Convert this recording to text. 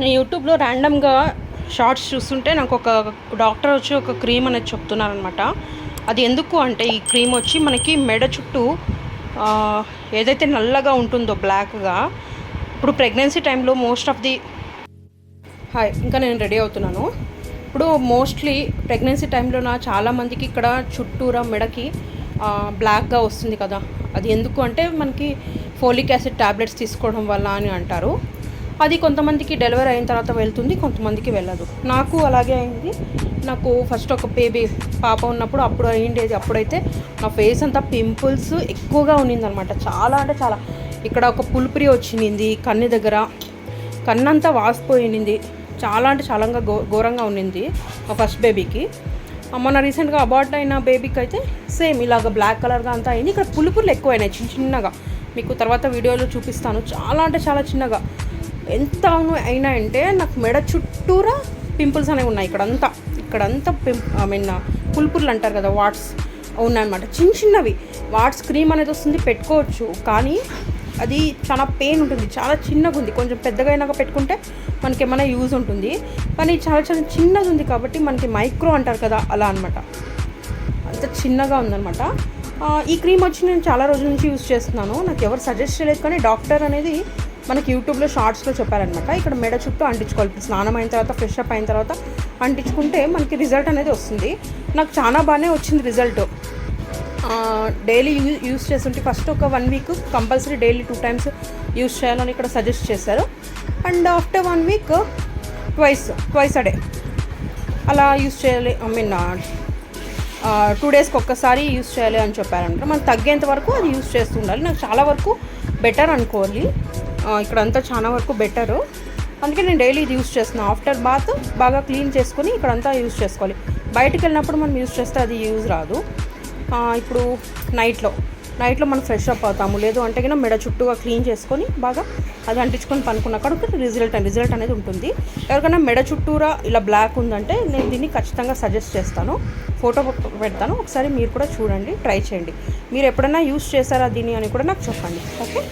నేను యూట్యూబ్లో ర్యాండమ్గా షార్ట్స్ చూస్తుంటే నాకు ఒక డాక్టర్ వచ్చి ఒక క్రీమ్ అనేది చెప్తున్నారనమాట అది ఎందుకు అంటే ఈ క్రీమ్ వచ్చి మనకి మెడ చుట్టూ ఏదైతే నల్లగా ఉంటుందో బ్లాక్గా ఇప్పుడు ప్రెగ్నెన్సీ టైంలో మోస్ట్ ఆఫ్ ది హాయ్ ఇంకా నేను రెడీ అవుతున్నాను. ఇప్పుడు మోస్ట్లీ ప్రెగ్నెన్సీ టైంలో నా చాలామందికి ఇక్కడ చుట్టూరా మెడకి బ్లాక్గా వస్తుంది కదా. అది ఎందుకు అంటే మనకి ఫోలిక్ యాసిడ్ ట్యాబ్లెట్స్ తీసుకోవడం వల్ల అని అంటారు. అది కొంతమందికి డెలివరీ అయిన తర్వాత వెళ్తుంది కొంతమందికి వెళ్ళదు. నాకు అలాగే అయింది. నాకు ఫస్ట్ ఒక బేబీ పాప ఉన్నప్పుడు అప్పుడు అయ్యిండేది అప్పుడైతే నా ఫేస్ అంతా పింపుల్స్ ఎక్కువగా ఉన్నిందనమాట. చాలా అంటే చాలా. ఇక్కడ ఒక పులిపిరి వచ్చింది కన్ను దగ్గర. కన్నంతా వాసిపోయింది చాలా అంటే చాలా ఘో ఘోరంగా ఉన్నింది మా ఫస్ట్ బేబీకి మొన్న రీసెంట్గా అబార్ట్ అయిన బేబీకి అయితే సేమ్ ఇలాగ బ్లాక్ కలర్గా అంతా అయింది. ఇక్కడ పులుపులు ఎక్కువైనాయి చిన్న చిన్నగా. మీకు తర్వాత వీడియోలో చూపిస్తాను. చాలా అంటే చాలా చిన్నగా. ఎంత అయినా అంటే నాకు మెడ చుట్టూరా పింపుల్స్ అనేవి ఉన్నాయి. ఇక్కడంతా ఇక్కడంతా పింప్ ఐ మీన్ పులుపులు అంటారు కదా వాట్స్ ఉన్నాయన్నమాట. చిన్న చిన్నవి. వాట్స్ క్రీమ్ అనేది వస్తుంది పెట్టుకోవచ్చు. కానీ అది చాలా పెయిన్ ఉంటుంది. చాలా చిన్నగా ఉంది. కొంచెం పెద్దగా అయినాక పెట్టుకుంటే మనకి ఏమైనా యూజ్ ఉంటుంది. కానీ చాలా చాలా చిన్నది ఉంది కాబట్టి మనకి మైక్రో అంటారు కదా అలా అనమాట అంత చిన్నగా ఉందన్నమాట. ఈ క్రీమ్ వచ్చి నేను చాలా రోజుల నుంచి యూజ్ చేస్తున్నాను. నాకు ఎవరు సజెస్ట్ చేయలేదు కానీ డాక్టర్ అనేది మనకి యూట్యూబ్లో షార్ట్స్లో చెప్పారనమాట. ఇక్కడ మెడ చుట్టూ అంటించుకోవాలి. ఇప్పుడు స్నానం అయిన తర్వాత ఫ్రెష్ అప్ అయిన తర్వాత అంటించుకుంటే మనకి రిజల్ట్ అనేది వస్తుంది. నాకు చాలా బాగానే వచ్చింది రిజల్ట్ డైలీ యూ యూస్ చేస్తుంటే ఫస్ట్ ఒక one week compulsory daily two times use చేయాలని ఇక్కడ సజెస్ట్ చేశారు. And after one week twice twice a day అలా యూస్ చేయాలి. ఐ మీన్ టూ డేస్కి ఒక్కసారి యూస్ చేయాలి అని చెప్పారంట మనం తగ్గేంత వరకు అది యూస్ చేస్తూ ఉండాలి. నాకు చాలా వరకు బెటర్ అనుకోవాలి. ఇక్కడంతా చాలా వరకు బెటరు. అందుకే నేను డైలీ ఇది యూస్ చేస్తున్నాను ఆఫ్టర్ బాత్ బాగా క్లీన్ చేసుకొని ఇక్కడంతా యూస్ చేసుకోవాలి. బయటకు వెళ్ళినప్పుడు మనం యూస్ చేస్తే అది యూజ్ రాదు. ఇప్పుడు నైట్లో నైట్లో మనం ఫ్రెష్ అప్ అవుతాము. లేదు అంటే కన్నా మెడ చుట్టూగా క్లీన్ చేసుకొని బాగా అది అంటించుకొని పనుకున్న కాడ రిజల్ట్ రిజల్ట్ అనేది ఉంటుంది. ఎవరికైనా మెడ చుట్టూరా ఇలా బ్లాక్ ఉందంటే నేను దీన్ని ఖచ్చితంగా సజెస్ట్ చేస్తాను. ఫోటో పెడతాను. ఒకసారి మీరు కూడా చూడండి ట్రై చేయండి. మీరు ఎప్పుడైనా యూస్ చేశారా దీన్ని అని కూడా నాకు చెప్పండి. ఓకే?